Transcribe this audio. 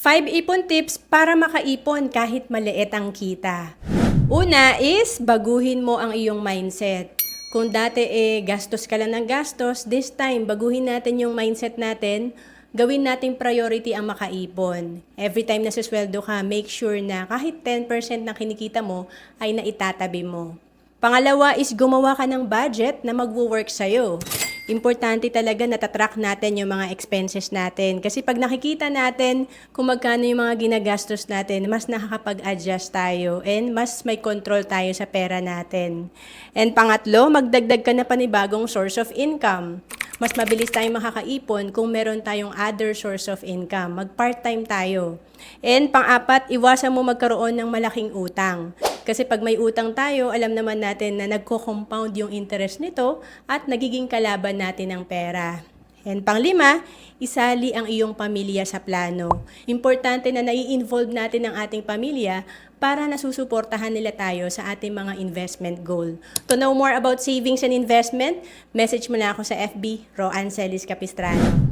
5 ipon tips para makaipon kahit maliit ang kita. Una is baguhin mo ang iyong mindset. Kung dati eh gastos ka lang ng gastos, this time baguhin natin yung mindset natin. Gawin nating priority ang makaipon. Every time na susweldo ka, make sure na kahit 10% ng kinikita mo ay naitatabi mo. Pangalawa is gumawa ka ng budget na magwo-work sa'yo importante talaga na tatrack natin yung mga expenses natin. Kasi pag nakikita natin kung magkano yung mga ginagastos natin, mas nakakapag-adjust tayo and mas may control tayo sa pera natin. And pangatlo, magdagdag ka na panibagong source of income. Mas mabilis tayong makakaipon kung meron tayong other source of income. Mag-part-time tayo. And pang-apat, iwasan mo magkaroon ng malaking utang. Kasi pag may utang tayo, alam naman natin na nagko-compound yung interest nito at nagiging kalaban natin ng pera. And panglima, isali ang iyong pamilya sa plano. Importante na nai-involve natin ang ating pamilya para nasusuportahan nila tayo sa ating mga investment goal. To know more about savings and investment, message mo na ako sa FB, Roan Celis Capistrano.